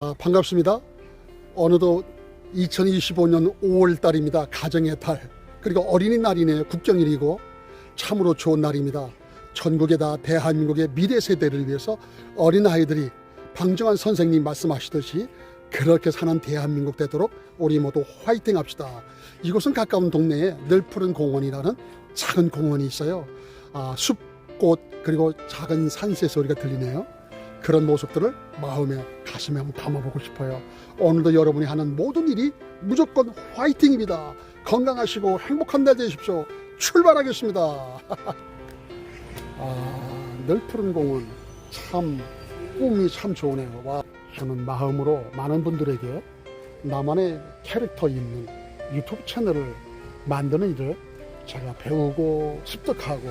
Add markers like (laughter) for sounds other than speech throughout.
아, 반갑습니다. 어느덧 2025년 5월 달입니다. 가정의 달. 그리고 어린이날이네요. 국경일이고 참으로 좋은 날입니다. 전국에다 대한민국의 미래 세대를 위해서 어린아이들이 방정환 선생님 말씀하시듯이 그렇게 사는 대한민국 되도록 우리 모두 화이팅 합시다. 이곳은 가까운 동네에 늘 푸른 공원이라는 작은 공원이 있어요. 아, 숲 꽃 그리고 작은 산새 소리가 들리네요. 그런 모습들을 마음에 가슴에 한번 담아보고 싶어요. 오늘도 여러분이 하는 모든 일이 무조건 화이팅입니다. 건강하시고 행복한 날 되십시오. 출발하겠습니다. (laughs) 아, 늘 푸른 공원 참 꿈이 참 좋으네요. 와, 저는 마음으로 많은 분들에게 나만의 캐릭터 있는 유튜브 채널을 만드는 일을 제가 배우고 습득하고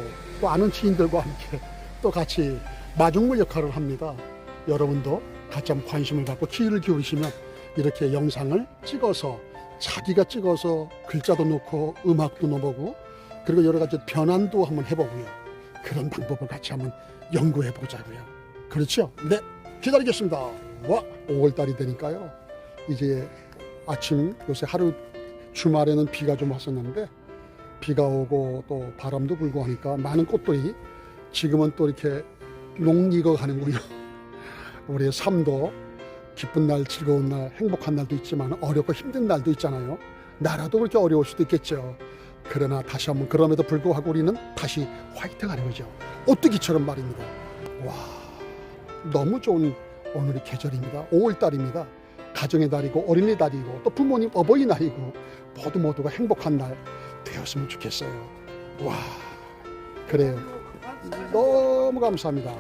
또 아는 지인들과 함께 또 같이 마중물 역할을 합니다. 여러분도 같이 한번 관심을 갖고 기회를 기울이시면 이렇게 영상을 찍어서 자기가 찍어서 글자도 넣고 음악도 넣어보고 그리고 여러 가지 변환도 한번 해보고요. 그런 방법을 같이 한번 연구해 보자고요. 그렇죠? 네, 기다리겠습니다. 와, 5월달이 되니까요. 이제 아침 요새 하루 주말에는 비가 좀 왔었는데 비가 오고 또 바람도 불고 하니까 많은 꽃들이 지금은 또 이렇게 농익어 가는군요. 우리의 삶도 기쁜 날, 즐거운 날, 행복한 날도 있지만 어렵고 힘든 날도 있잖아요. 나라도 그렇게 어려울 수도 있겠죠. 그러나 다시 한번 그럼에도 불구하고 우리는 다시 화이팅 하는 거죠. 오뚜기처럼 말입니다. 와, 너무 좋은 오늘의 계절입니다. 5월달입니다. 가정의 달이고 어린이 달이고 또 부모님 어버이날이고 모두 모두가 행복한 날 되었으면 좋겠어요. 와, 그래요. 너무 감사합니다.